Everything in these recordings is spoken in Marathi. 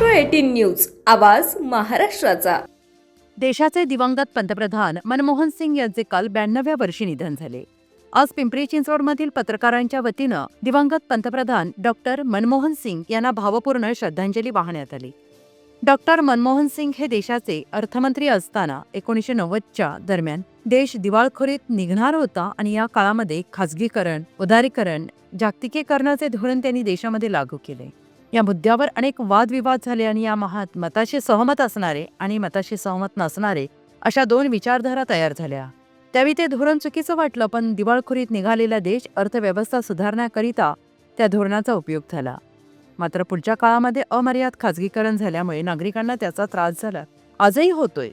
एटीन न्यूज आवाज महाराष्ट्राचा. देशाचे दिवंगत पंतप्रधान मनमोहन सिंग यांचे काल ब्याण्णव्या वर्षी निधन झाले. आज पिंपरी चिंचवडमधील पत्रकारांच्या वतीनं दिवंगत पंतप्रधान डॉक्टर मनमोहन सिंग यांना भावपूर्ण श्रद्धांजली वाहण्यात आली. डॉक्टर मनमोहन सिंग हे देशाचे अर्थमंत्री असताना एकोणीसशे नव्वदच्या दरम्यान देश दिवाळखोरीत निघणार होता आणि या काळामध्ये खासगीकरण उदारीकरण जागतिकीकरणाचे धोरण त्यांनी देशामध्ये लागू केले. या मुद्द्यावर अनेक वादविवाद झाले आणि या महात मताशी सहमत असणारे आणि मताशी सहमत नसणारे अशा दोन विचारधारा तयार झाल्या. त्यावेळी ते धोरण चुकीचं वाटलं पण दिवाळखोरीत निघालेला देश अर्थव्यवस्था सुधारण्याकरिता त्या धोरणाचा उपयोग झाला. मात्र पुढच्या काळामध्ये अमर्याद खाजगीकरण झाल्यामुळे नागरिकांना त्याचा त्रास झाला. आजही होतोय.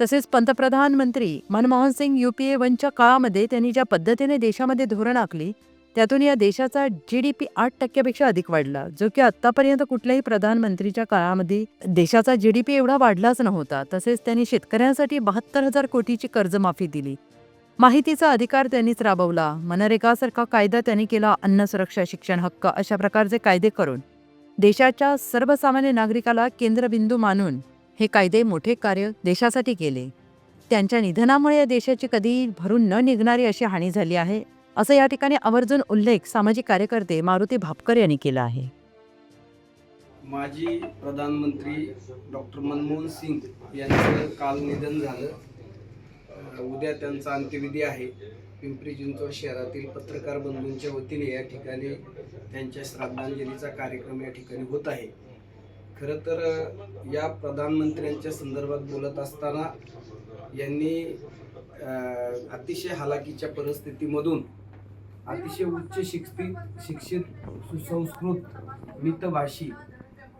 तसेच पंतप्रधान मंत्री मनमोहन सिंग युपीए वनच्या काळामध्ये त्यांनी ज्या पद्धतीने देशामध्ये धोरण आखली त्यातून या देशाचा जी डी पी आठ टक्क्यापेक्षा अधिक वाढला जो की आतापर्यंत कुठल्याही प्रधानमंत्रीच्या काळामध्ये देशाचा जी डी पी एवढा वाढलाच नव्हता. तसेच त्यांनी शेतकऱ्यांसाठी बहात्तर हजार कोटीची कर्जमाफी दिली. माहितीचा अधिकार त्यांनीच राबवला. मनरेगासारखा कायदा त्यांनी केला अन्न सुरक्षा शिक्षण हक्क अशा प्रकारचे कायदे करून. देशाच्या सर्वसामान्य नागरिकाला केंद्रबिंदू मानून हे कायदे मोठे कार्य देशासाठी केले. त्यांच्या निधनामुळे या देशाची कधी भरून न निघणारी अशी हानी झाली आहे. असं या ठिकाणी आवर्जून उल्लेख सामाजिक कार्यकर्ते मारुती भापकर यांनी केला आहे. माजी प्रधानमंत्री डॉक्टर मनमोहन सिंग यांचं काल निधन झालं. उद्या त्यांचा अंत्यविधी आहे. पिंपरी चिंचवड शहरातील पत्रकार बंधूंच्या वतीने या ठिकाणी त्यांच्या श्रद्धांजलीचा कार्यक्रम या ठिकाणी होत आहे. खरं तर या प्रधानमंत्र्यांच्या संदर्भात बोलत असताना यांनी अतिशय हालाकीच्या परिस्थितीमधून अतिशय उच्च शिक्षित शिक्षित सुसंस्कृत मितभाषी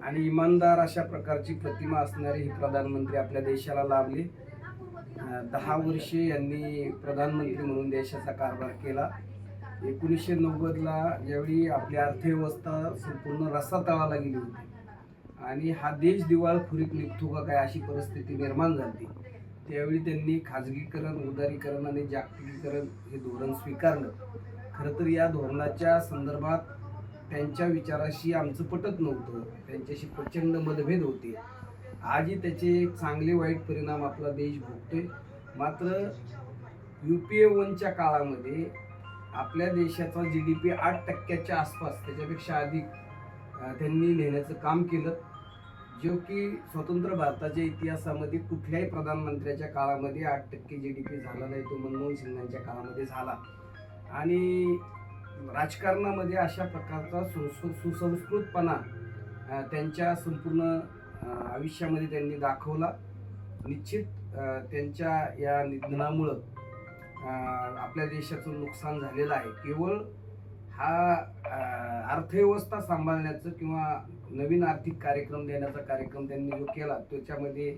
आणि इमानदार अशा प्रकारची प्रतिमा असणारे हे प्रधानमंत्री आपल्या देशाला लाभले. दहा वर्षे यांनी प्रधानमंत्री म्हणून देशाचा कारभार केला. एकोणीसशे नव्वदला ज्यावेळी आपली अर्थव्यवस्था संपूर्ण रसातळाला गेली होती आणि हा देश दिवाळखोरीत निघतो का काय अशी परिस्थिती निर्माण झाली. त्यावेळी त्यांनी खाजगीकरण उदारीकरण आणि जागतिकीकरण हे धोरण स्वीकारलं. खरं तर या धोरणाच्या संदर्भात त्यांच्या विचाराशी आमचं पटत नव्हतं. त्यांच्याशी प्रचंड मतभेद होते. आजही त्याचे चांगले वाईट परिणाम आपला देश भोगतोय. मात्र यू पी ए वनच्या काळामध्ये आपल्या देशाचा जी डी पी आठ टक्क्याच्या आसपास त्याच्यापेक्षा अधिक त्यांनी नेण्याचं काम केलं. जो की स्वतंत्र भारताच्या इतिहासामध्ये कुठल्याही प्रधानमंत्र्याच्या काळामध्ये आठ टक्के जी डी पी झाला नाही तो मनमोहन सिंगांच्या काळामध्ये झाला. आणि राजकारणामध्ये अशा प्रकारचा सु सुसंस्कृतपणा त्यांच्या संपूर्ण आयुष्यामध्ये त्यांनी दाखवला. निश्चित त्यांच्या या निधनामुळं आपल्या देशाचं नुकसान झालेलं आहे. केवळ हा अर्थव्यवस्था सांभाळण्याचं किंवा नवीन आर्थिक कार्यक्रम देण्याचा कार्यक्रम त्यांनी जो केला त्याच्यामध्ये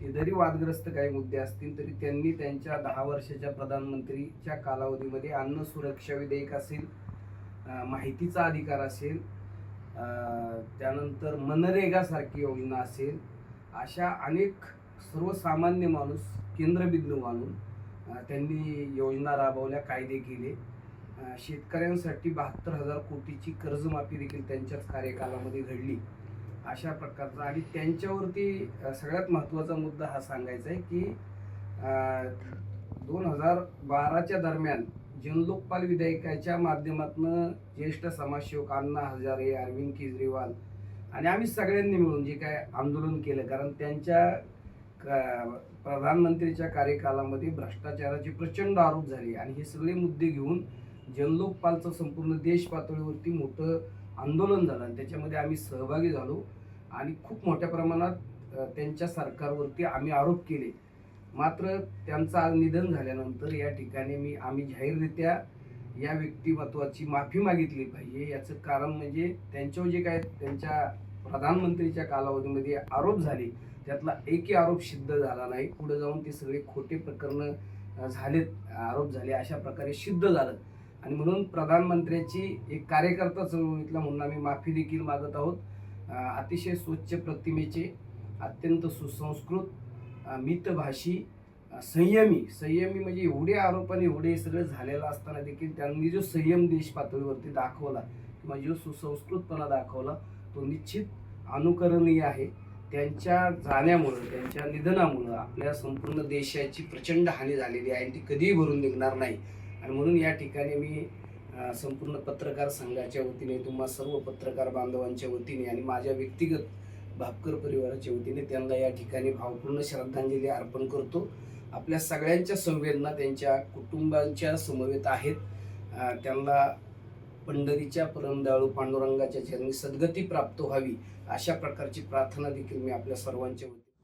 ते जरी वादग्रस्त काही मुद्दे असतील तरी त्यांनी त्यांच्या दहा वर्षाच्या प्रधानमंत्रीच्या कालावधीमध्ये अन्न सुरक्षा विधेयक असेल माहितीचा अधिकार असेल त्यानंतर मनरेगासारखी योजना असेल अशा अनेक सर्वसामान्य माणूस केंद्रबिंदू मानून त्यांनी योजना राबवल्या कायदे केले. शेतकऱ्यांसाठी बहात्तर हजार कोटीची कर्जमाफी देखील त्यांच्याच कार्यकालामध्ये घडली. अशा प्रकारचा. आणि त्यांच्यावरती सगळ्यात महत्त्वाचा मुद्दा हा सांगायचा आहे की दोन हजार बाराच्या दरम्यान जनलोकपाल विधेयकाच्या माध्यमातून ज्येष्ठ समाजसेवक अण्णा हजारे अरविंद केजरीवाल आणि आम्ही सगळ्यांनी मिळून जे काय आंदोलन केलं कारण त्यांच्या प्रधानमंत्रीच्या कार्यकालामध्ये भ्रष्टाचाराची प्रचंड आरोप झाली. आणि हे सगळे मुद्दे घेऊन जनलोकपालचं संपूर्ण देश पातळीवरती मोठं आंदोलन झालं आणि त्याच्यामध्ये आम्ही सहभागी झालो आणि खूप मोठ्या प्रमाणात त्यांच्या सरकारवरती आम्ही आरोप केले. मात्र त्यांचं आज निधन झाल्यानंतर या ठिकाणी मी आम्ही जाहीररित्या या व्यक्तिमत्वाची माफी मागितली पाहिजे. याचं कारण म्हणजे त्यांच्यावर जे काय त्यांच्या प्रधानमंत्रीच्या कालावधीमध्ये आरोप झाले त्यातला एकही आरोप सिद्ध झाला नाही. पुढे जाऊन ते सगळे खोटे प्रकरण झालेत आरोप झाले अशा प्रकारे सिद्ध झालं. आणि म्हणून प्रधानमंत्र्याची एक कार्यकर्ता चळवळीतला म्हणून आम्ही माफी देखील मागत आहोत. अतिशय स्वच्छ प्रतिमेचे अत्यंत सुसंस्कृत मितभाषी संयमी संयमी म्हणजे एवढे आरोप आणि एवढे सगळं झालेलं असताना देखील त्यांनी जो संयम देश पातळीवरती दाखवला किंवा जो सुसंस्कृतपणा दाखवला तो निश्चित अनुकरणीय आहे. त्यांच्या जाण्यामुळं त्यांच्या निधनामुळं आपल्या संपूर्ण देशाची प्रचंड हानी झालेली आहे आणि ती कधीही भरून निघणार नाही. आणि म्हणून या ठिकाणी मी संपूर्ण पत्रकार संघाच्या वतीने तुम्हा सर्व पत्रकार बांधवांच्या वतीने आणि माझ्या व्यक्तिगत भापकर परिवाराच्या वतीने त्यांना या ठिकाणी भावपूर्ण श्रद्धांजली अर्पण करतो. आपल्या सगळ्यांच्या संवेदना त्यांच्या कुटुंबांच्या समवेत आहेत. त्यांना पंढरीच्या परमदाळू पांडुरंगाच्या चरणी सद्गती प्राप्त व्हावी अशा प्रकारची प्रार्थना देखील मी आपल्या सर्वांच्या वतीने